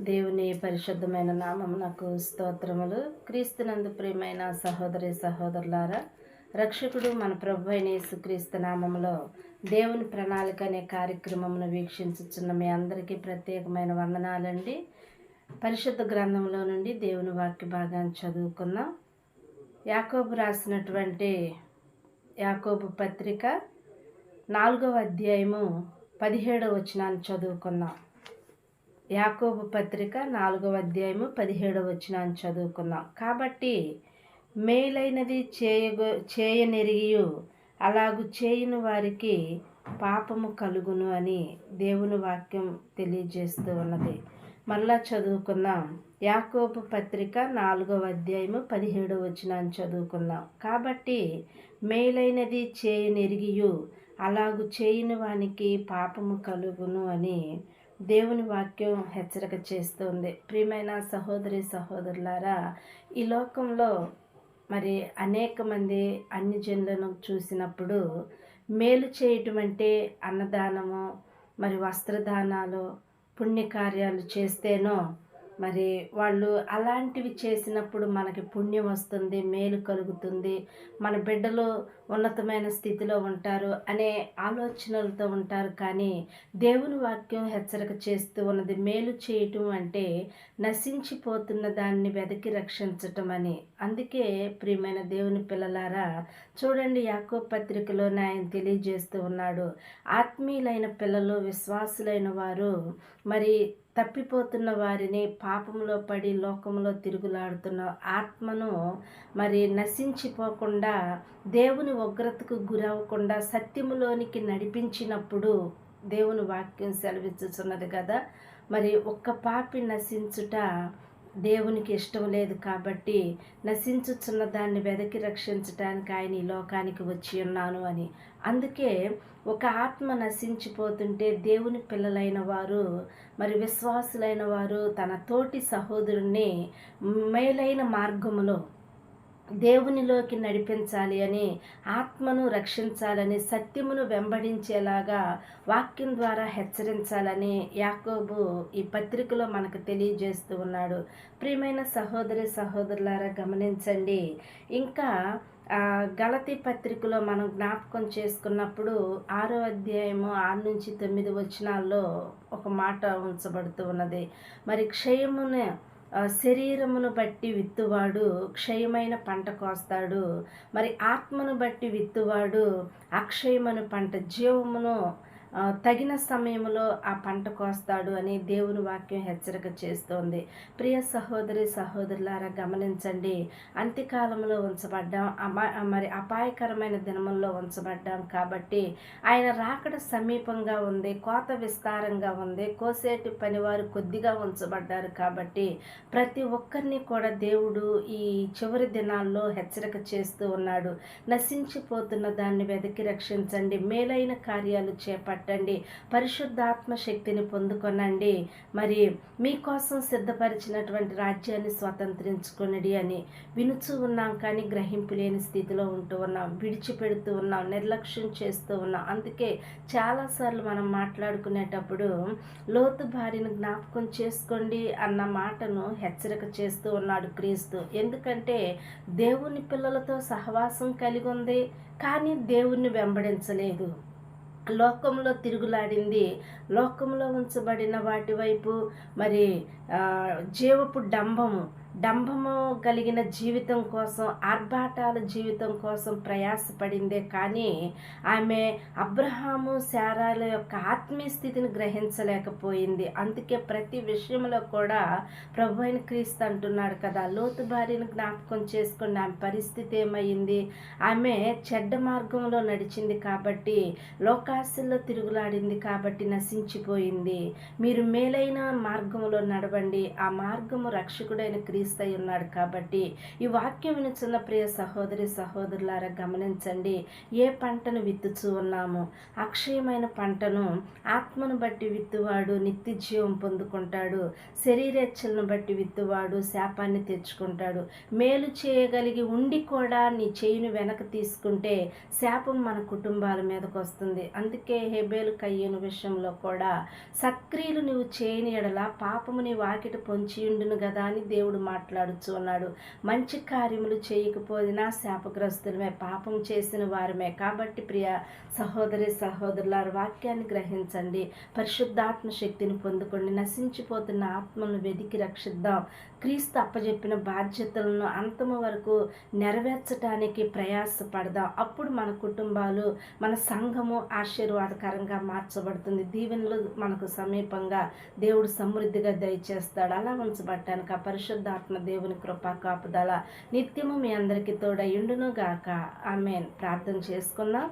దేవుని పరిశుద్ధమైన నామమునకు స్తోత్రములు. క్రీస్తునందు ప్రియమైన సహోదరి సహోదరులారా రక్షకుడు మన ప్రభు అయిన యేసుక్రీస్తు నామములో దేవుని ప్రణాళిక అనే కార్యక్రమమును వీక్షించుచున్న మీ అందరికీ ప్రత్యేకమైన వందనాలండి. పరిశుద్ధ గ్రంథంలో నుండి దేవుని వాక్య భాగాన్ని చదువుకుందాం. యాకోబు రాసినటువంటి యాకోబు పత్రిక నాలుగవ అధ్యాయము పదిహేడవ వచనాన్ని చదువుకుందాం. యాకోబు పత్రిక నాలుగవ అధ్యాయము పదిహేడవ వచనాన్ని చదువుకుందాం. కాబట్టి మేలైనది చేయగో చేయనెరిగియు అలాగు చేయని వారికి పాపము కలుగును అని దేవుని వాక్యం తెలియజేస్తూ ఉన్నది. మళ్ళా చదువుకుందాం. యాకోబు పత్రిక నాలుగవ అధ్యాయము పదిహేడవ వచనాన్ని చదువుకుందాం. కాబట్టి మేలైనది చేయనెరిగియు అలాగు చేయని వానికి పాపము కలుగును అని దేవుని వాక్యం హెచ్చరిక చేస్తుంది. ప్రియమైన సహోదరి సహోదరులారా ఈ లోకంలో మరి అనేక మంది అన్ని జనులను చూసినప్పుడు మేలు చేయటం అంటే అన్నదానము మరి వస్త్రదానాలు పుణ్యకార్యాలు చేస్తేనో మరి వాళ్ళు అలాంటివి చేసినప్పుడు మనకి పుణ్యం వస్తుంది మేలు కలుగుతుంది మన బిడ్డలు ఉన్నతమైన స్థితిలో ఉంటారు అనే ఆలోచనలతో ఉంటారు. కానీ దేవుని వాక్యం హెచ్చరిక చేస్తూ ఉన్నది మేలు చేయటం అంటే నశించిపోతున్న దాన్ని వెదకి రక్షించటం అని. అందుకే ప్రియమైన దేవుని పిల్లలారా చూడండి యాకో పత్రికలో ఆయన తెలియజేస్తూ ఉన్నాడు ఆత్మీయులైన పిల్లలు విశ్వాసులైన వారు మరి తప్పిపోతున్న వారిని పాపంలో పడి లోకంలో తిరుగులాడుతున్న ఆత్మను మరి నశించిపోకుండా దేవుని ఉగ్రతకు గురవ్వకుండా సత్యములోనికి నడిపించినప్పుడు దేవుని వాక్యం సెలవిచ్చుచున్నది కదా. మరి ఒక్క పాపి నశించుట దేవునికి ఇష్టం లేదు కాబట్టి నశించుచున్న దాన్ని వెదకి రక్షించటానికి ఆయన ఈ లోకానికి వచ్చి ఉన్నాను అని. అందుకే ఒక ఆత్మ నశించిపోతుంటే దేవుని పిల్లలైన వారు మరి విశ్వాసులైన వారు తన తోటి సహోదరుణ్ణి మేలైన మార్గములో దేవునిలోకి నడిపించాలి అని ఆత్మను రక్షించాలని సత్యమును వెంబడించేలాగా వాక్యం ద్వారా హెచ్చరించాలని యాకోబు ఈ పత్రికలో మనకు తెలియజేస్తూ ఉన్నాడు. ప్రియమైన సహోదరి సహోదరులారా గమనించండి. ఇంకా గలతి పత్రికలో మనం జ్ఞాపకం చేసుకున్నప్పుడు ఆరో అధ్యాయము ఆరు నుంచి తొమ్మిది వచనాల్లో ఒక మాట ఉంచబడుతూ ఉన్నది. మరి క్షయమును శరీరమును బట్టి విత్తువాడు క్షయమైన పంట కోస్తాడు. మరి ఆత్మను బట్టి విత్తువాడు అక్షయమైన పంట జీవమును తగిన సమయంలో ఆ పంట కోస్తాడు అని దేవుని వాక్యం హెచ్చరిక చేస్తోంది. ప్రియ సహోదరి సహోదరులారా గమనించండి. అంత్యకాలంలో ఉంచబడ్డాం. మరి అపాయకరమైన దినముల్లో ఉంచబడ్డాం కాబట్టి ఆయన రాకడ సమీపంగా ఉంది కోత విస్తారంగా ఉంది కోసేటి పనివారు కొద్దిగా ఉంచబడ్డారు కాబట్టి ప్రతి ఒక్కరిని కూడా దేవుడు ఈ చివరి దినాల్లో హెచ్చరిక చేస్తూ ఉన్నాడు. నశించిపోతున్న దాన్ని వెతికి రక్షించండి. మేలైన కార్యాలు చేపట్టి పట్టండి. పరిశుద్ధాత్మ శక్తిని పొందుకొనండి. మరి మీకోసం సిద్ధపరిచినటువంటి రాజ్యాన్ని స్వతంత్రించుకొనడి అని వినుచు ఉన్నాం కానీ గ్రహింపు లేని స్థితిలో ఉంటూ ఉన్నాం. విడిచిపెడుతూ ఉన్నాం. నిర్లక్ష్యం చేస్తూ ఉన్నాం. అందుకే చాలాసార్లు మనం మాట్లాడుకునేటప్పుడు లోతు భార్యను జ్ఞాపకం చేసుకోండి అన్న మాటను హెచ్చరిక చేస్తూ ఉన్నాడు క్రీస్తు. ఎందుకంటే దేవుని పిల్లలతో సహవాసం కలిగి ఉంది కానీ దేవుణ్ణి వెంబడించలేదు. లోకంలో తిరుగులాడింది. లోకంలో ఉంచబడిన వాటి వైపు మరి జీవపు డంబము. డంభము కలిగిన జీవితం కోసం ఆర్భాటాల జీవితం కోసం ప్రయాసపడిందే. కానీ ఆమె అబ్రహాము శారాల యొక్క ఆత్మీయ స్థితిని గ్రహించలేకపోయింది. అందుకే ప్రతి విషయంలో కూడా ప్రభు అయిన క్రీస్తు అంటున్నాడు కదా లోతు భార్యను జ్ఞాపకం చేసుకున్న ఆమె పరిస్థితి ఏమైంది? ఆమె చెడ్డ మార్గంలో నడిచింది కాబట్టి లోకాశల్లో తిరుగులాడింది కాబట్టి నశించిపోయింది. మీరు మేలైన మార్గంలో నడవండి. ఆ మార్గము రక్షకుడైన క్రీ క్రీస్తు ఉన్నాడు కాబట్టి ఈ వాక్యం వినుచున్న ప్రియ సహోదరి సహోదరులారా గమనించండి ఏ పంటను విత్తుచూ ఉన్నాము? అక్షయమైన పంటను ఆత్మను బట్టి విత్తువాడు నిత్య జీవం పొందుకుంటాడు. శరీరేచ్ఛలను బట్టి విత్తువాడు శాపాన్ని తెచ్చుకుంటాడు. మేలు చేయగలిగి ఉండి కూడా నీ చేయిని వెనక తీసుకుంటే శాపం మన కుటుంబాల మీదకు వస్తుంది. అందుకే హెబేలు కయ్యను విషయంలో కూడా సక్రియలు నువ్వు చేయని ఎడల పాపము నీ వాకిట పొంచియుండును కదా అని దేవుడు మాట్లాడుచు ఉన్నాడు మంచి కార్యములు చేయకపోయినా శాపగ్రస్తులమే పాపం చేసిన వారమే. కాబట్టి ప్రియ సహోదరి సహోదరుల వాక్యాన్ని గ్రహించండి. పరిశుద్ధాత్మ శక్తిని పొందుకోండి నశించిపోతున్న ఆత్మను వెదికి రక్షిద్దాం. క్రీస్తు అప్పజెప్పిన బాధ్యతలను అంతము వరకు నెరవేర్చడానికి ప్రయాసపడదాం. అప్పుడు మన కుటుంబాలు మన సంఘము ఆశీర్వాదకరంగా మార్చబడుతుంది. దీవెనలు మనకు సమీపంగా దేవుడు సమృద్ధిగా దయచేస్తాడు. అలా ఉంచబట్టానికి ఆ పరిశుద్ధాత్మ దేవుని కృప కాపుదల నిత్యము మీ అందరికీ తోడయుండును గాక ఆమెన్. ప్రార్థన చేసుకుందాం.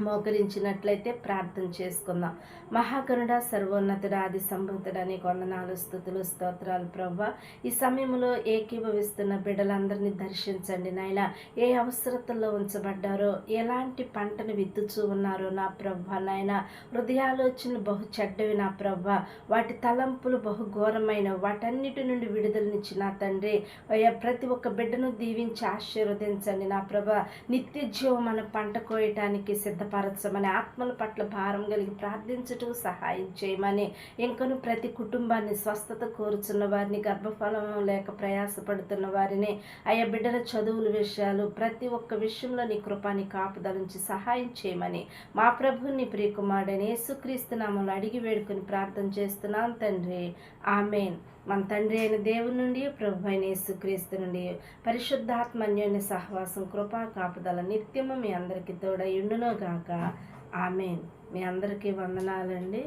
మోకరించినట్లయితే ప్రార్థన చేసుకుందాం. మహాకరుడ సర్వోన్నతుడ ఆది సంభూతుడని వందనాలు స్థుతులు స్తోత్రాలు ప్రవ్వ. ఈ సమయంలో ఏకీభవిస్తున్న బిడ్డలందరినీ దర్శించండి నాయన. ఏ అవసరతల్లో ఉంచబడ్డారో ఎలాంటి పంటను విత్తుచూ ఉన్నారో నా ప్రవ్వ నాయన. హృదయాలోచనలు బహు చెడ్డవి నా ప్రవ్వ. వాటి తలంపులు బహు ఘోరమైన వాటన్నిటి నుండి విడుదలనిచ్చి నా తండ్రి. అయ్యా ప్రతి ఒక్క బిడ్డను దీవించి ఆశీర్వదించండి నా ప్రభ నిత్య జీవం మన పంట కోయటానికి సిద్ధపరచమని ఆత్మల పట్ల భారం కలిగి ప్రార్థించటం సహాయం చేయమని ఇంకను ప్రతి కుటుంబాన్ని స్వస్థత కోరుచున్న వారిని గర్భఫలం లేక ప్రయాసపడుతున్న వారిని ఆయా బిడ్డల చదువుల విషయాలు ప్రతి ఒక్క విషయంలో నీ కృపాని కాపుదలుంచి సహాయం చేయమని మా ప్రభుని ప్రియకుమారుడని యేసుక్రీస్తు నామములో అడిగి వేడుకొని ప్రార్థన చేస్తున్నాం తండ్రి. ఆమెన్. మన తండ్రి అయిన దేవుని నుండి ప్రభు అయిన యేసుక్రీస్తు నుండి పరిశుద్ధాత్మన్యోన్య సహవాసం కృపా కాపుదల నిత్యము మీ అందరికీ తోడ గాక. ఆమెన్. మీ అందరికీ వందనాలండి.